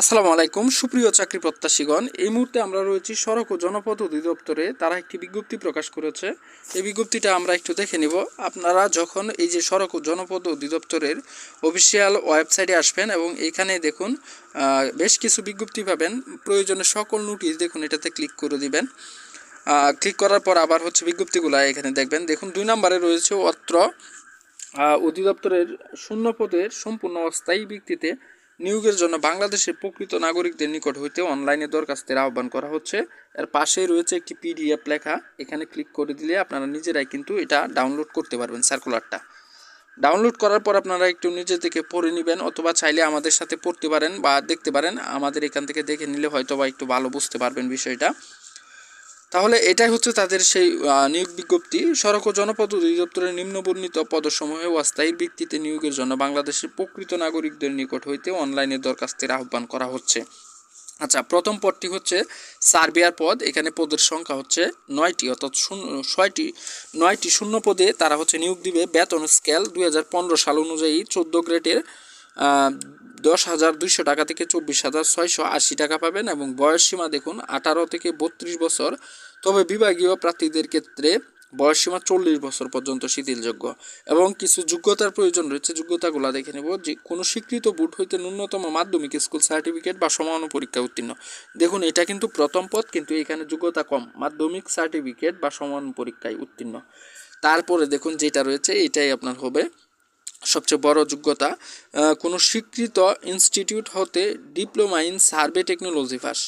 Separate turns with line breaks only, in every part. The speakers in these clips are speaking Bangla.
আসসালামু আলাইকুম, সুপ্রিয় চাকরি প্রত্যাশীগণ। এই মুহূর্তে আমরা রয়েছি সড়ক ও জনপথ অধিদপ্তরে। তারা একটি বিজ্ঞপ্তি প্রকাশ করেছে। এই বিজ্ঞপ্তিটা আমরা একটু দেখে নিব। আপনারা যখন এই যে সড়ক ও জনপথ অধিদপ্তরের অফিসিয়াল ওয়েবসাইটে আসবেন এবং এখানে দেখুন বেশ কিছু বিজ্ঞপ্তি পাবেন। প্রয়োজনে সকল নোটিশ দেখুন, এটাতে ক্লিক করে দিবেন। ক্লিক করার পর আবার হচ্ছে বিজ্ঞপ্তিগুলো এখানে দেখবেন। দেখুন, দুই নম্বরে রয়েছে অত্র অধিদপ্তরের শূন্য পদের সম্পূর্ণ অস্থায়ী ভিত্তিতে নিয়োগের জন্য বাংলাদেশের প্রকৃত নাগরিকদের নিকট হইতে অনলাইনে দরখাস্তের আহ্বান করা হচ্ছে। এর পাশে রয়েছে একটি পিডিএফ লেখা। এখানে ক্লিক করে দিলে আপনারা নিজেরাই কিন্তু এটা ডাউনলোড করতে পারবেন সার্কুলারটা। ডাউনলোড করার পর আপনারা একটু নিজে থেকে পড়ে নেবেন অথবা চাইলে আমাদের সাথে পড়তে পারেন বা দেখতে পারেন। আমাদের এখান থেকে দেখে নিলে হয়তো বা একটু ভালো বুঝতে পারবেন বিষয়টা। তাহলে এটাই হচ্ছে তাদের সেই নিয়োগ বিজ্ঞপ্তি। সড়ক ও জনপদ অধিদপ্তরের নিম্নবর্ণিত পদসমূহে অস্থায়ী ভিত্তিতে নিয়োগের জন্য বাংলাদেশের প্রকৃত নাগরিকদের নিকট হইতে অনলাইনে দরখাস্তের আহ্বান করা হচ্ছে। আচ্ছা প্রথম পদটি হচ্ছে সার্বিয়ার পদ। এখানে পদের সংখ্যা হচ্ছে নয়টি, অর্থাৎ শূন্য, ছয়টি, নয়টি শূন্য পদে তারা হচ্ছে নিয়োগ দিবে। বেতন স্কেল দুই হাজার পনেরো সাল অনুযায়ী চোদ্দ গ্রেডের দশ হাজার দুইশো টাকা থেকে চব্বিশ হাজার ছয়শো আশি টাকা পাবেন এবং বয়স সীমা দেখুন আঠারো থেকে বত্রিশ বছর। তবে বিভাগীয় প্রার্থীদের ক্ষেত্রে বয়সসীমা চল্লিশ বছর পর্যন্ত শিথিলযোগ্য। এবং কিছু যোগ্যতার প্রয়োজন রয়েছে, যোগ্যতাগুলো দেখে নেব। যে কোনো স্বীকৃত বুট হইতে ন্যূনতম মাধ্যমিক স্কুল সার্টিফিকেট বা সমানু পরীক্ষা উত্তীর্ণ। দেখুন, এটা কিন্তু প্রথম পদ, কিন্তু এখানে যোগ্যতা কম, মাধ্যমিক সার্টিফিকেট বা সমান পরীক্ষায় উত্তীর্ণ। তারপরে দেখুন যেটা রয়েছে, এটাই আপনার হবে সবচেয়ে বড় যোগ্যতা কোনো স্বীকৃত ইনস্টিটিউট হতে diploma in survey technology pass.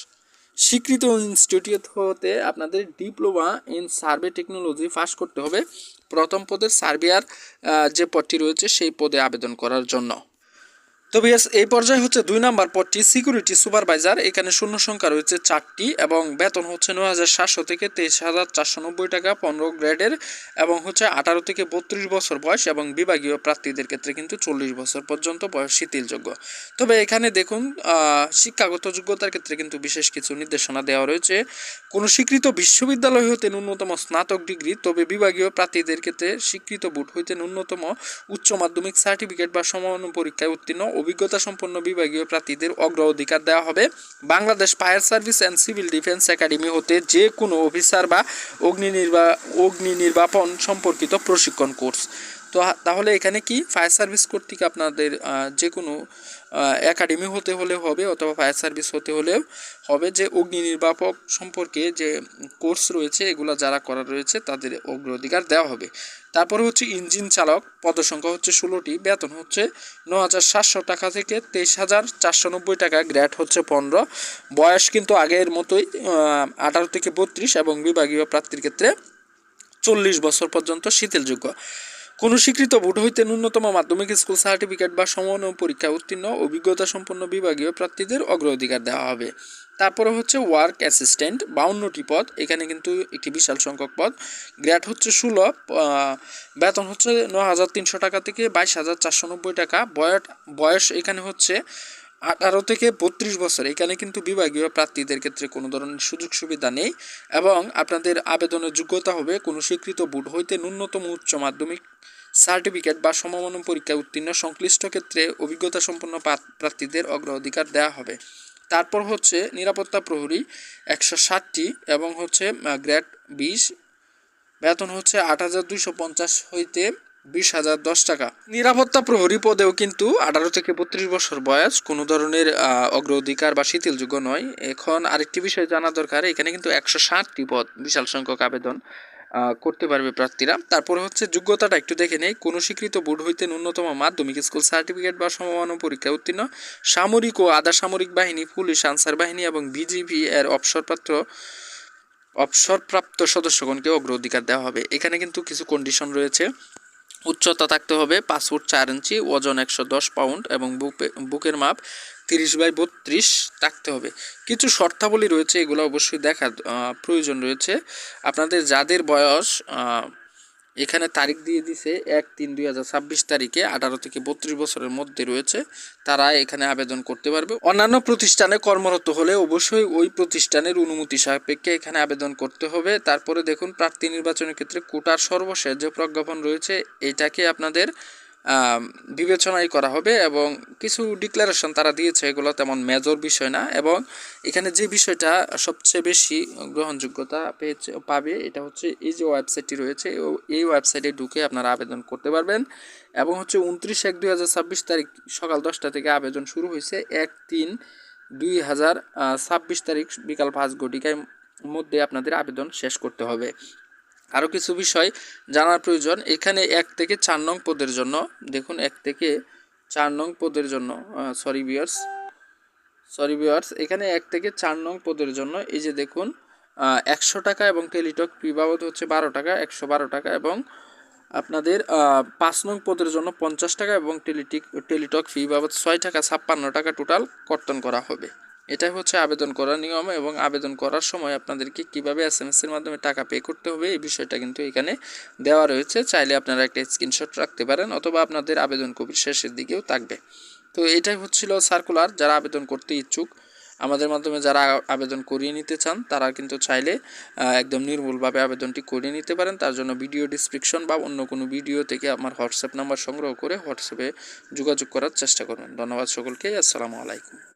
স্বীকৃত ইনস্টিটিউট হতে আপনাদের diploma in survey technology pass করতে হবে। প্রথম পদের সার্ভেয়ার যে পদটি রয়েছে সেই পদে আবেদন করার জন্য। তবে yes, এই পর্যায়ে হচ্ছে দুই নাম্বার পদটি সিকিউরিটি সুপারভাইজার এখানে শূন্য সংখ্যা রয়েছে চারটি এবং বেতন হচ্ছে নয় হাজার সাতশো থেকে তেইশ হাজার চারশো নব্বই টাকা পনেরো গ্রেডের এবং হচ্ছে আঠারো থেকে বত্রিশ বছর বয়স এবং বিভাগীয় প্রার্থীদের ক্ষেত্রে কিন্তু চল্লিশ বছর পর্যন্ত বয়স শিথিলযোগ্য। তবে এখানে দেখুন শিক্ষাগত যোগ্যতার ক্ষেত্রে কিন্তু বিশেষ কিছু নির্দেশনা দেওয়া রয়েছে। কোনো স্বীকৃত বিশ্ববিদ্যালয় হতে ন্যূনতম স্নাতক ডিগ্রি তবে বিভাগীয় প্রার্থীদের ক্ষেত্রে স্বীকৃত বুট হইতে ন্যূনতম উচ্চ মাধ্যমিক সার্টিফিকেট বা সমান পরীক্ষায় উত্তীর্ণ অভিজ্ঞতা সম্পন্ন বিভাগীয় প্রার্থীদের অগ্রাধিকার দেওয়া হবে। Bangladesh fire service and civil defence academy হতে যে কোনো অফিসার বা অগ্নি নির্বা অগ্নি নির্বাপন সম্পর্কিত প্রশিক্ষণ কোর্স। তো তাহলে এখানে কি ফায়ার সার্ভিস কর্তৃক আপনাদের যে কোনো একাডেমি হতে হলে হবে অথবা ফায়ার সার্ভিস হতে হলেও হবে যে অগ্নি নির্বাপক সম্পর্কে যে কোর্স রয়েছে, এগুলো যারা করা রয়েছে তাদের অগ্রাধিকার দেওয়া হবে। তারপরে হচ্ছে ইঞ্জিন চালক, পদসংখ্যা হচ্ছে ষোলোটি, বেতন হচ্ছে ন হাজার সাতশো টাকা থেকে তেইশ হাজার চারশো নব্বই টাকা গ্র্যাড হচ্ছে পনেরো। বয়স কিন্তু আগের মতোই আঠারো থেকে বত্রিশ এবং বিভাগীয় প্রার্থীর ক্ষেত্রে চল্লিশ বছর পর্যন্ত শিথিলযোগ্য। কোনো স্বীকৃত বোর্ড হইতে ন্যূনতম মাধ্যমিক স্কুল সার্টিফিকেট বা সমান পরীক্ষা উত্তীর্ণ অভিজ্ঞতা সম্পন্ন বিভাগীয় প্রার্থীদের অগ্রাধিকার দেওয়া হবে। তারপরে হচ্ছে ওয়ার্ক অ্যাসিস্ট্যান্ট, বাউন্নটি পদ, এখানে কিন্তু একটি বিশাল সংখ্যক পদ। গ্র্যাড হচ্ছে সুলভ বেতন হচ্ছে ন হাজার তিনশো টাকা থেকে বাইশ হাজার চারশো নব্বই টাকা। বয়স বয়স এখানে হচ্ছে আঠারো থেকে বত্রিশ বছর। এখানে কিন্তু বিভাগীয় প্রার্থীদের ক্ষেত্রে কোনো ধরনের সুযোগ সুবিধা নেই এবং আপনাদের আবেদনের যোগ্যতা হবে কোনো স্বীকৃত বোর্ড হইতে ন্যূনতম উচ্চ মাধ্যমিক সার্টিফিকেট বা সমমান পরীক্ষায় উত্তীর্ণ সংশ্লিষ্ট ক্ষেত্রে অভিজ্ঞতা সম্পন্ন প্রার্থীদের অগ্রাধিকার দেওয়া হবে। তারপর হচ্ছে নিরাপত্তা প্রহরী একশো ষাটটি এবং হচ্ছে গ্রেড বিশ। বেতন হচ্ছে আট হাজার দুইশো পঞ্চাশ হইতে বিশ হাজার দশ টাকা। নিরাপত্তা প্রহরী পদেও কিন্তু আঠারো থেকে বত্রিশ বছর বয়স, কোনো ধরনের অগ্রাধিকার বা শিথিলযোগ্য নয়। এখন আরেকটি বিষয় জানা দরকার, এখানে কিন্তু একশো ষাটটি পদ, বিশাল সংখ্যক আবেদন করতে পারবে প্রার্থীরা। তারপরে হচ্ছে যোগ্যতাটা একটু দেখে নেই। কোনো স্বীকৃত বোর্ড হইতে ন্যূনতম মাধ্যমিক স্কুল সার্টিফিকেট বা সমমান পরীক্ষা উত্তীর্ণ। সামরিক ও আধা সামরিক বাহিনী, পুলিশ, আনসার বাহিনী এবং বিজিবি এর অবসরপ্রাপ্ত অবসরপ্রাপ্ত সদস্যগণকে অগ্রাধিকার দেওয়া হবে। এখানে কিন্তু কিছু কন্ডিশন রয়েছে। উচ্চতা থাকতে হবে পাঁচ ফুট চার ইঞ্চি, ওজন একশো দশ পাউন্ড এবং বুকে, বুকের মাপ তিরিশ বাই বত্রিশ থাকতে হবে। কিছু শর্তাবলী রয়েছে, এগুলো অবশ্যই দেখার প্রয়োজন রয়েছে। আপনাদের যাদের বয়স এখানে তারিখ দিয়ে দিছে এক তিন দুই হাজার ছাব্বিশ তারিখে, আঠারো থেকে বত্রিশ বছরের মধ্যে রয়েছে। তারা এখানে আবেদন করতে পারবে। অন্যান্য প্রতিষ্ঠানে কর্মরত হলে অবশ্যই ওই প্রতিষ্ঠানের অনুমতি সাপেক্ষে এখানে আবেদন করতে হবে। তারপরে দেখুন, প্রার্থী নির্বাচনের ক্ষেত্রে কোটার সর্বশেষ যে প্রজ্ঞাপন রয়েছে, এটাকে আপনাদের বিবেচনাই করা হবে এবং কিছু ডিক্লারেশন তারা দিয়েছে, এগুলো তেমন মেজর বিষয় না এবং এখানে যে বিষয়টা সবচেয়ে বেশি গ্রহণযোগ্যতা পেয়েছে, পাবে এটা হচ্ছে এই যে ওয়েবসাইটটি রয়েছে এই ওয়েবসাইটে ঢুকে আপনারা আবেদন করতে পারবেন এবং হচ্ছে উনত্রিশ এক দুই হাজার ছাব্বিশ তারিখ সকাল দশটা থেকে আবেদন শুরু হয়েছে, এক তিন দুই হাজার ছাব্বিশ তারিখ বিকাল পাঁচ ঘটিকায় মধ্যে আপনাদের আবেদন শেষ করতে হবে। আরও কিছু বিষয় জানার প্রয়োজন। এখানে এক থেকে চার নং পদের জন্য, দেখুন, এক থেকে চার নং পদের জন্য সরি বিয়ার্স সরি বিয়ার্স এখানে এক থেকে চার নং পদের জন্য, এই যে দেখুন একশো টাকা এবং টেলিটক ফি বাবদ হচ্ছে বারো টাকা, একশো বারো টাকা এবং আপনাদের পাঁচ নং পদের জন্য পঞ্চাশ টাকা এবং টেলিটিক, টেলিটক ফি বাবদ ছয় টাকা, ছাপ্পান্ন টাকা টোটাল কর্তন করা হবে। এটাই হচ্ছে আবেদন করার নিয়ম এবং আবেদন করার সময় আপনাদেরকে কীভাবে এস এম এর মাধ্যমে টাকা পে করতে হবে এই বিষয়টা কিন্তু এখানে দেওয়া রয়েছে। চাইলে আপনারা একটা স্ক্রিনশট রাখতে পারেন অথবা আপনাদের আবেদন কপির শেষের দিকেও থাকবে। তো এটাই হচ্ছিল সার্কুলার যারা আবেদন করতে ইচ্ছুক, আমাদের মাধ্যমে যারা আবেদন করিয়ে নিতে চান, তারা কিন্তু চাইলে একদম নির্ভুলভাবে আবেদনটি করিয়ে নিতে পারেন। তার জন্য ভিডিও ডিসক্রিপশন বা অন্য কোনো ভিডিও থেকে আমার হোয়াটসঅ্যাপ নাম্বার সংগ্রহ করে হোয়াটসঅ্যাপে যোগাযোগ করার চেষ্টা করবেন। ধন্যবাদ সকলকে, আসসালামু আলাইকুম।